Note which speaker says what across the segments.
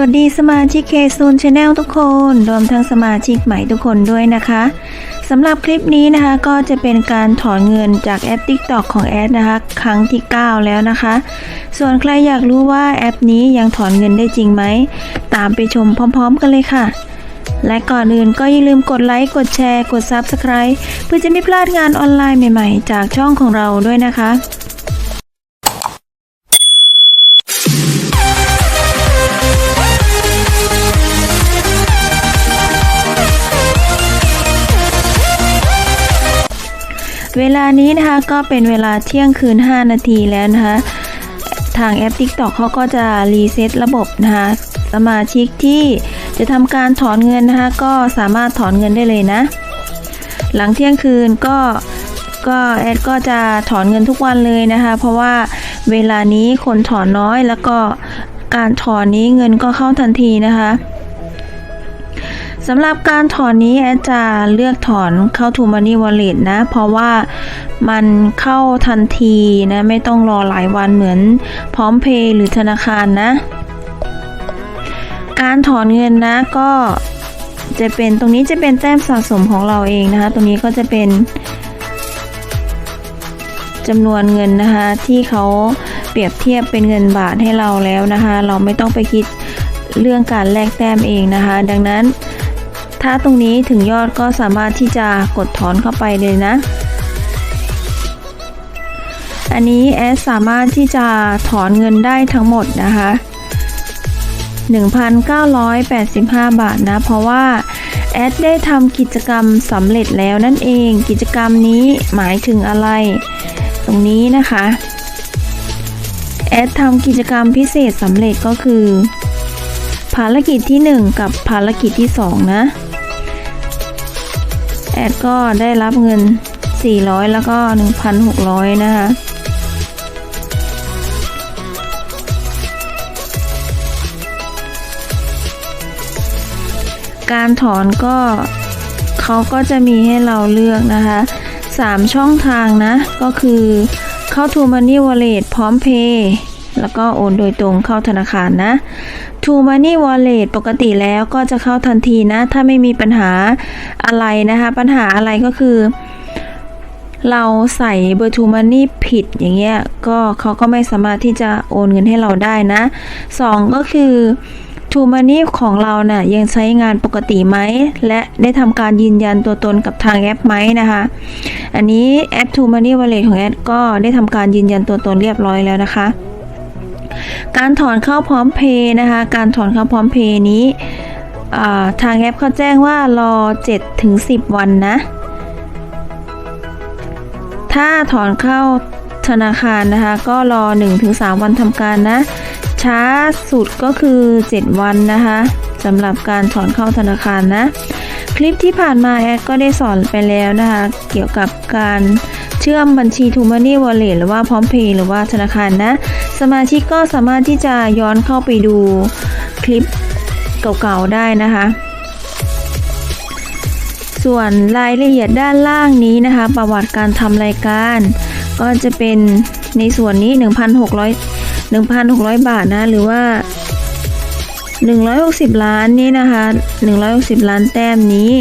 Speaker 1: วัสดีสมาชิกเคซูนชาแนลทุกคน รวมทั้งสมาชิกใหม่ทุกคนด้วยนะคะสำหรับคลิปนี้นะคะก็จะเป็นการถอนเงินจากแอป TikTok ของแอดนะคะ ครั้งที่ 9 แล้วนะคะ ส่วนใครอยากรู้ว่าแอปนี้ยังถอนเงินได้จริงไหม ตามไปชมพร้อมๆกันเลยค่ะ และก่อนอื่นก็อย่าลืมกดไลค์ กดแชร์ กด Subscribe เพื่อจะไม่พลาดงานออนไลน์ใหม่ๆ จากช่องของเราด้วยนะคะ เวลานี้นะคะก็เป็นเวลาเที่ยงคืน 5 นาทีแล้วนะคะทางแอป TikTok เขาก็จะรีเซ็ตระบบนะคะสมาชิกที่จะทำการถอนเงินนะคะก็สามารถถอนเงินได้เลยนะ หลังเที่ยงคืนก็ก็แอดก็จะถอนเงินทุกวันเลยนะคะ เพราะว่าเวลานี้คนถอนน้อยแล้วก็การถอนนี้เงินก็เข้าทันทีนะคะ สำหรับการถอนนี้แอดจะเลือกถอนเข้า To Money Wallet นะ เพราะว่ามันเข้าทันทีนะ ไม่ต้องรอหลายวันเหมือนพร้อมเพย์หรือธนาคารนะ การถอนเงินนะก็จะเป็นตรงนี้จะเป็นแต้มสะสมของเราเองนะคะ ตรงนี้ก็จะเป็นจำนวนเงินนะคะที่เขาเปรียบเทียบเป็นเงินบาทให้เราแล้วนะคะ เราไม่ต้องไปคิดเรื่องการแลกแต้มเองนะคะ ดังนั้น ถ้าตรงนี้ถึงยอดก็สามารถที่จะกดถอนเข้าไปเลยนะ อันนี้แอดสามารถที่จะถอนเงินได้ทั้งหมดนะคะ 1,985 บาทนะ เพราะว่าแอดได้ทำกิจกรรมสำเร็จแล้วนั่นเอง กิจกรรมนี้หมายถึงอะไร ตรงนี้นะคะ แอดทำกิจกรรมพิเศษสำเร็จก็คือ ภารกิจที่ 1 กับภารกิจที่ 2 นะ ดก็ได้รับเงิน 400 แล้วก็ 1,600 นะคะการถอนก็เขาก็จะมีให้เราเลือกนะคะ 3 ช่องทางนะ ก็คือเข้า To Money Wallet พร้อมเพย์แล้วก็โอนโดยตรงเข้าธนาคารนะ To Money Wallet ปกติแล้วก็จะเข้าทันทีนะ ถ้าไม่มีปัญหาอะไรนะคะ ปัญหาอะไรก็คือ เราใส่เบอร์ To Money ผิดอย่างเงี้ยก็เขาก็ไม่สามารถที่จะโอนเงินให้เราได้นะ2ก็คือ To Money ของเรานะ่ะยังใช้งานปกติไหม และได้ทำการยืนยันตัวตนกับทางแอปไหมนะคะ อันนี้แอป To Money Wallet ของแอดก็ได้ทำการยืนยันตัวตนเรียบร้อยแล้วนะคะ การถอนเข้าพร้อมเพย์นะคะ การถอนเข้าพร้อมเพย์นี้ทางแอปเขาแจ้งว่ารอ7ถึง10 วันนะ ถ้าถอนเข้าธนาคารนะคะ ก็รอ 1-3 วันทำการนะ ช้าสุดก็คือ 7 วันนะคะสำหรับการถอนเข้าธนาคารนะ คลิปที่ผ่านมาแอดก็ได้สอนไปแล้วนะคะ เกี่ยวกับการ เชื่อมบัญชี t ูมา Money Wallet หรือว่าพร้อมเพย์หรือว่าธนาคารนะ สมาชิกก็สามารถที่จะย้อนเข้าไปดูคลิปเก่าๆได้นะคะ ส่วนรายละเอียดด้านล่างนี้นะคะ ประวัติการทำรายการ ก็จะเป็นในส่วนนี้ 1,600 1,600 บาทนะ หรือว่า 160 ล้านนี้นะคะ 160 ล้านแต้มนี้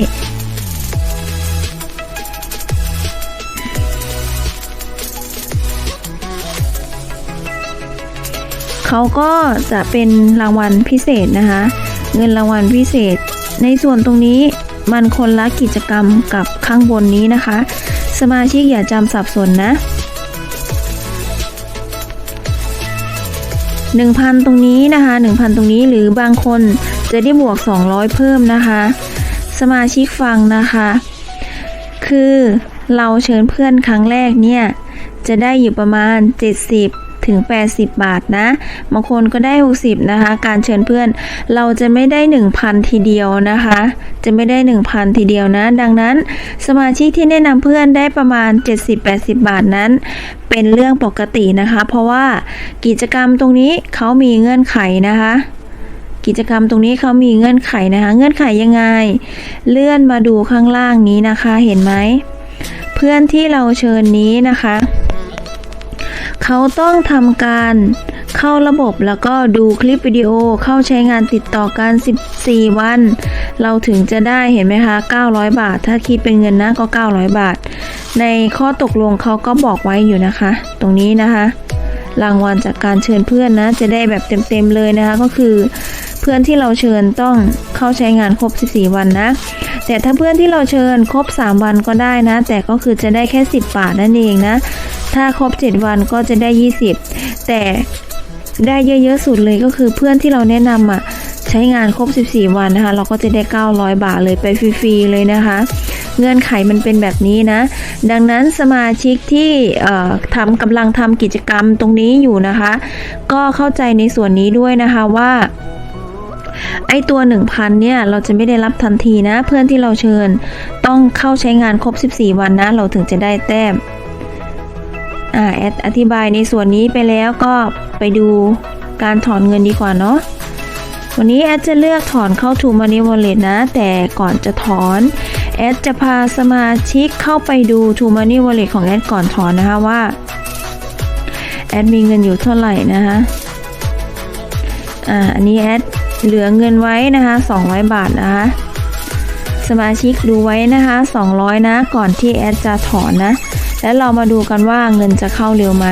Speaker 1: เขาก็จะเป็นรางวัลพิเศษนะคะ เงินรางวัลพิเศษ ในส่วนตรงนี้มันคนละกิจกรรมกับข้างบนนี้นะคะ สมาชิกอย่าจำสับสนนะ1,000 ตรงนี้นะคะ1,000 ตรงนี้หรือบางคนจะได้บวก 200 เพิ่มนะคะ สมาชิกฟังนะคะ คือเราเชิญเพื่อนครั้งแรกเนี่ย จะได้อยู่ประมาณ 70 ถึง 80 บาทนะ บางคนก็ได้ 60 นะคะ การเชิญเพื่อนเราจะไม่ได้ 1,000 ทีเดียวนะคะ จะไม่ได้ 1,000 ทีเดียวนะ ดังนั้นสมาชิกที่แนะนำเพื่อนได้ประมาณ 70-80 บาทนั้น เป็นเรื่องปกตินะคะ เพราะว่ากิจกรรมตรงนี้เขามีเงื่อนไขนะคะกิจกรรมตรงนี้เขามีเงื่อนไขนะคะ เงื่อนไขยังไง เลื่อนมาดูข้างล่างนี้นะคะ เห็นไหม เพื่อนที่เราเชิญนี้นะคะ เขาต้องทำการเข้าระบบแล้วก็ดูคลิปวิดีโอเข้าใช้งานติดต่อกัน 14 วัน เราถึงจะได้เห็นไหมคะ 900 บาท ถ้าคิดเป็นเงินนะก็ 900 บาท ในข้อตกลงเขาก็บอกไว้อยู่นะคะ ตรงนี้นะคะ รางวัลจากการเชิญเพื่อนนะ จะได้แบบเต็มๆเลยนะคะ ก็คือเพื่อนที่เราเชิญต้องเข้าใช้งานครบ 14 วันนะ แต่ถ้าเพื่อนที่เราเชิญครบ 3 วันก็ได้นะ แต่ก็คือจะได้แค่ 10 บาทนั่นเองนะ ถ้าครบ 7 วันก็จะได้ 20 แต่ได้เยอะๆสุดเลยก็คือเพื่อนที่เราแนะนำอะใช้งานครบ 14 วันนะคะ เราก็จะได้ 900 บาทเลยไปฟรีๆเลยนะคะ เงื่อนไขมันเป็นแบบนี้นะ ดังนั้นสมาชิกที่ทำกำลังทำกิจกรรมตรงนี้อยู่นะคะ ก็เข้าใจในส่วนนี้ด้วยนะคะว่าไอตัว 1,000 เนี่ย เราจะไม่ได้รับทันทีนะ เพื่อนที่เราเชิญ ต้องเข้าใช้งานครบ 14 วันนะ เราถึงจะได้แต้ม อ่าแอดอธิบายในส่วนนี้ไปแล้วก็ไปดูการถอนเงินดีกว่าเนาะวันนี้แอดจะเลือกถอนเข้า To Money Wallet นะ แต่ก่อนจะถอนแอดจะพาสมาชิกเข้าไปดู To Money Wallet ของแอดก่อนถอนนะคะว่าแอดมีเงินอยู่เท่าไหร่นะคะอ่าอันนี้แอดเหลือเงินไว้นะคะ200 บาทนะคะสมาชิกดูไว้นะคะ 200 นะ ก่อนที่แอดจะถอนนะ แล้วเรามาดูกันว่าเงินจะเข้าเร็วไหม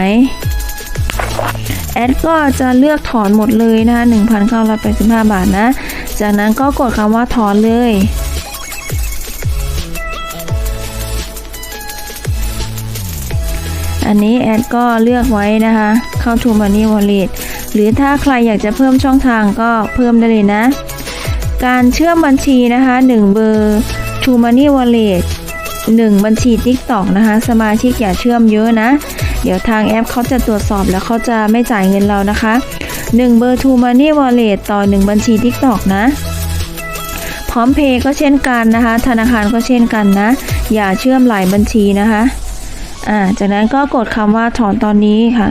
Speaker 1: แอดก็จะเลือกถอนหมดเลยนะคะ1,985 บาทนะ จากนั้นก็กดคำว่าถอนเลย อันนี้แอดก็เลือกไว้นะคะ เข้า To Money Wallet หรือถ้าใครอยากจะเพิ่มช่องทางก็เพิ่มได้เลยนะ การเชื่อมบัญชีนะคะ 1 เบอร์ To Money Wallet 1 บัญชี TikTok นะคะ สมาชิกอย่าเชื่อมเยอะนะ เดี๋ยวทางแอปเขาจะตรวจสอบแล้วเขาจะไม่จ่ายเงินเรานะคะ 1 เบอร์ To Money Wallet ต่อ 1 บัญชี TikTok นะ พร้อมเพย์ก็เช่นกันนะคะ ธนาคารก็เช่นกันนะ อย่าเชื่อมหลายบัญชีนะคะ อ่า จากนั้นก็กดคำว่าถอนตอนนี้ค่ะ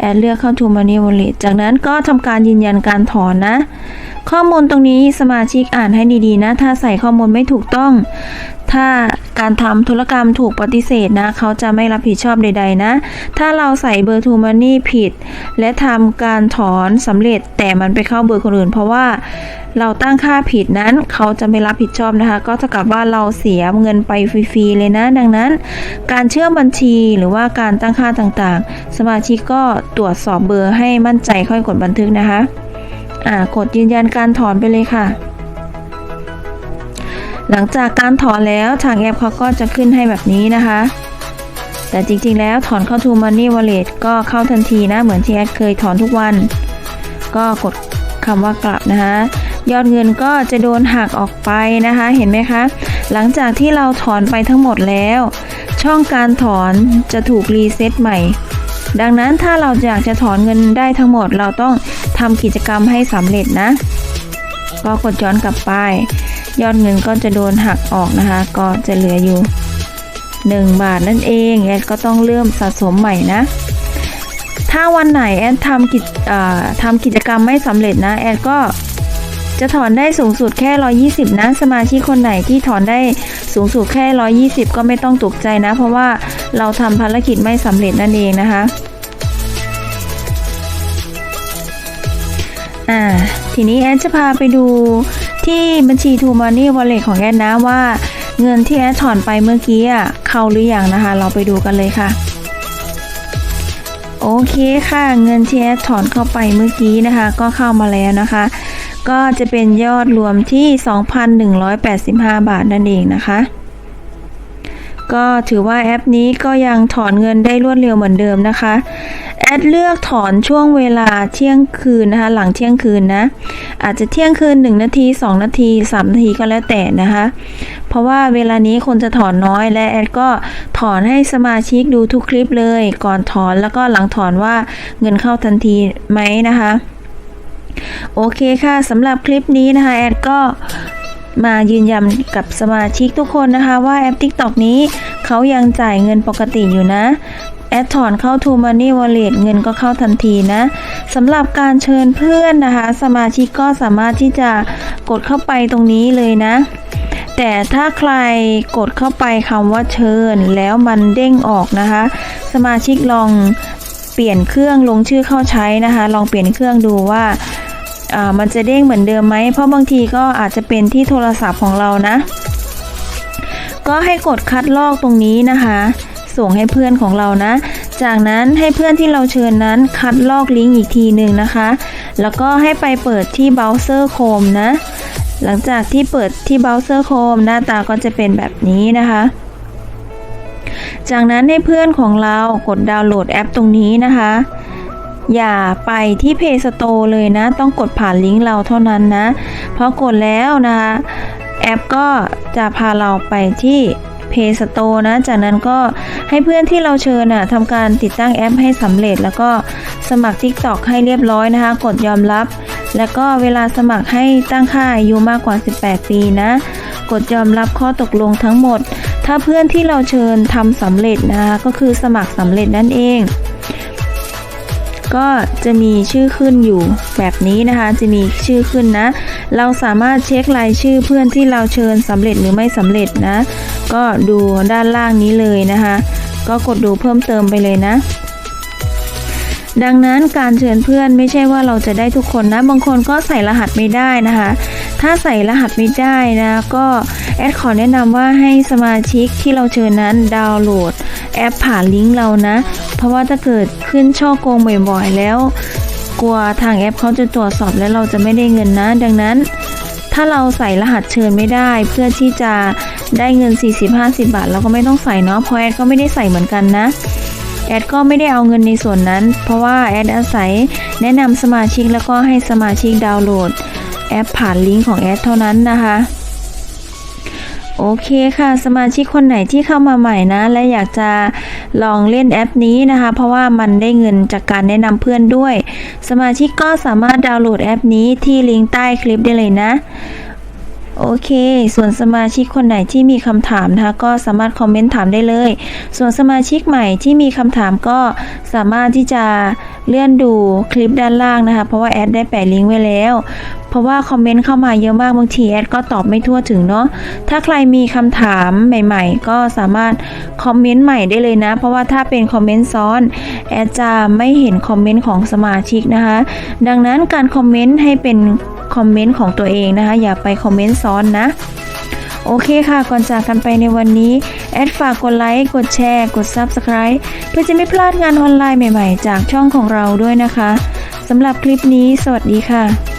Speaker 1: แอดเลือกเข้า To Money Wallet จากนั้นก็ทำการยืนยันการถอนนะ ข้อมูลตรงนี้สมาชิกอ่านให้ดีๆนะ ถ้าใส่ข้อมูลไม่ถูกต้อง ถ้าการทำธุรกรรมถูกปฏิเสธนะ เขาจะไม่รับผิดชอบใด ๆ นะ ถ้าเราใส่เบอร์ To Money ผิด และทำการถอนสำเร็จแต่มันไปเข้าเบอร์คนอื่น เพราะว่าเราตั้งค่าผิดนั้น เขาจะไม่รับผิดชอบนะคะ ก็เท่ากับว่าเราเสียเงินไปฟรีๆเลยนะ ดังนั้น การเชื่อมบัญชีหรือว่าการตั้งค่าต่างๆ สมาชิกก็ตรวจสอบเบอร์ให้มั่นใจค่อยกดบันทึกนะคะอ่ากดยืนยันการถอนไปเลยค่ะ หลังจากการถอนแล้วทางแอปเขาก็จะขึ้นให้แบบนี้นะคะ แต่จริงๆแล้วถอนเข้า To Money Wallet ก็เข้าทันทีนะ เหมือนที่แอดเคยถอนทุกวัน ก็กดคำว่ากลับนะคะ ยอดเงินก็จะโดนหักออกไปนะคะ เห็นไหมคะ หลังจากที่เราถอนไปทั้งหมดแล้ว ช่องการถอนจะถูกรีเซ็ตใหม่ ดังนั้นถ้าเราอยากจะถอนเงินได้ทั้งหมด เราต้องทำกิจกรรมให้สำเร็จนะ ก็กดย้อนกลับไป ยอดเงินก็จะโดนหักออกนะคะ ก็จะเหลืออยู่ 1 บาทนั่นเองแอดก็ต้องเริ่มสะสมใหม่นะ ถ้าวันไหนแอดทำกิจทำกิจกรรมไม่สำเร็จนะแอดก็จะถอนได้สูงสุดแค่ 120 นะ สมาชิกคนไหนที่ถอนได้สูงสุดแค่ 120 ก็ไม่ต้องตกใจนะ เพราะว่าเราทำภารกิจไม่สำเร็จนั่นเองนะคะ อ่า ทีนี้แอดจะพาไปดู ที่บัญชี t ูมานี่ Wallet ของแอนนะว่า เงินที่แอนถอนไปเมื่อกี้อะเข้าหรืออยังนะคะ เราไปดูกันเลยค่ะ โอเคค่ะ เงินที่แอนถอนเข้าไปเมื่อกี้นะคะ ก็เข้ามาแล้วนะคะ ก็จะเป็นยอดรวมที่ 2,185 บาทนั่นเองนะคะ ก็ถือว่าแอปนี้ก็ยังถอนเงินได้รวดเร็วเหมือนเดิมนะคะ แอดเลือกถอนช่วงเวลาเที่ยงคืนนะคะ หลังเที่ยงคืนนะ อาจจะเที่ยงคืน 1 นาที 2 นาที 3 นาทีก็แล้วแต่นะคะ เพราะว่าเวลานี้คนจะถอนน้อยและแอดก็ถอนให้สมาชิกดูทุกคลิปเลย ก่อนถอนแล้วก็หลังถอนว่าเงินเข้าทันทีไหมนะคะ โอเคค่ะสำหรับคลิปนี้นะคะ แอดก็ มายืนยันกับสมาชิกทุกคนนะคะว่าแอป TikTok นี้เขายังจ่ายเงินปกติอยู่นะ แอดถอนเข้า To Money Wallet เงินก็เข้าทันทีนะสำหรับการเชิญเพื่อนนะคะ สมาชิกก็สามารถที่จะกดเข้าไปตรงนี้เลยนะ แต่ถ้าใครกดเข้าไปคำว่าเชิญแล้วมันเด้งออกนะคะ สมาชิกลองเปลี่ยนเครื่องลงชื่อเข้าใช้นะคะ ลองเปลี่ยนเครื่องดูว่า มันจะเด้งเหมือนเดิมไหม เพราะบางทีก็อาจจะเป็นที่โทรศัพท์ของเรานะ ก็ให้กดคัดลอกตรงนี้นะคะ ส่งให้เพื่อนของเรานะ จากนั้นให้เพื่อนที่เราเชิญนั้นคัดลอกลิงก์อีกทีหนึ่งนะคะ แล้วก็ให้ไปเปิดที่เบราว์เซอร์โคมนะ หลังจากที่เปิดที่เบราว์เซอร์โคมหน้าตาก็จะเป็นแบบนี้นะคะจากนั้นให้เพื่อนของเรากดดาวน์โหลดแอปตรงนี้นะคะ อย่าไปที่ Play Store เลยนะ ต้องกดผ่านลิงก์เราเท่านั้นนะ เพราะกดแล้วนะคะแอปก็จะพาเราไปที่ Play Store นะ จากนั้นก็ให้เพื่อนที่เราเชิญน่ะทำการติดตั้งแอปให้สำเร็จ แล้วก็สมัคร TikTok ให้เรียบร้อยนะคะ กดยอมรับ แล้วก็เวลาสมัครให้ตั้งค่าอายุมากกว่า 18 ปีนะ กดยอมรับข้อตกลงทั้งหมด ถ้าเพื่อนที่เราเชิญทำสำเร็จนะคะก็คือสมัครสำเร็จนั่นเอง ก็จะมีชื่อขึ้นอยู่แบบนี้นะคะ จะมีชื่อขึ้นนะ เราสามารถเช็ครายชื่อเพื่อนที่เราเชิญสำเร็จหรือไม่สำเร็จนะ ก็ดูด้านล่างนี้เลยนะคะ ก็กดดูเพิ่มเติมไปเลยนะดังนั้นการเชิญเพื่อนไม่ใช่ว่าเราจะได้ทุกคนนะ บางคนก็ใส่รหัสไม่ได้นะคะ ถ้าใส่รหัสไม่ได้นะ ก็แอดขอแนะนำว่าให้สมาชิกที่เราเชิญนั้นดาวน์โหลดแอปผ่านลิงก์เรานะ เพราะว่าถ้าเกิด ขึ้นช่อโกงบ่อยๆแล้ว กลัวทางแอปเขาจะตรวจสอบและเราจะไม่ได้เงินนะ ดังนั้น ถ้าเราใส่รหัสเชิญไม่ได้ เพื่อที่จะได้เงิน 40-50 บาทเราก็ไม่ต้องใส่เนาะเพราะแอดก็ไม่ได้ใส่เหมือนกันนะแอดก็ไม่ได้เอาเงินในส่วนนั้น เพราะว่าแอดอาศัยแนะนำสมาชิกแล้วก็ให้สมาชิกดาวน์โหลด แอปผ่านลิงก์ของแอดเท่านั้นนะคะ โอเคค่ะ สมาชิกคนไหนที่เข้ามาใหม่นะ และอยากจะลองเล่นแอปนี้นะคะ เพราะว่ามันได้เงินจากการแนะนำเพื่อนด้วย สมาชิกก็สามารถดาวน์โหลดแอปนี้ที่ลิงก์ใต้คลิปได้เลยนะ โอเค ส่วนสมาชิกคนไหนที่มีคำถามนะคะก็สามารถคอมเมนต์ถามได้เลย ส่วนสมาชิกใหม่ที่มีคำถามก็สามารถที่จะเลื่อนดูคลิปด้านล่างนะคะ เพราะว่าแอดได้แปะลิงก์ไว้แล้ว เพราะว่าคอมเมนต์เข้ามาเยอะมากบางทีแอดก็ตอบไม่ทั่วถึงเนาะ ถ้าใครมีคำถามใหม่ๆ ก็สามารถคอมเมนต์ใหม่ได้เลยนะ เพราะว่าถ้าเป็นคอมเมนต์ซ้อนแอดจะไม่เห็นคอมเมนต์ของสมาชิกนะคะ ดังนั้นการคอมเมนต์ให้เป็น คอมเมนต์ของตัวเองนะคะ อย่าไปคอมเมนต์ซ้อนนะ โอเคค่ะ ก่อนจากกันไปในวันนี้ แอดฝากกดไลค์ กดแชร์ กด Subscribe เพื่อจะไม่พลาดงานออนไลน์ใหม่ ๆ จากช่องของเราด้วยนะคะสำหรับคลิปนี้ สวัสดีค่ะ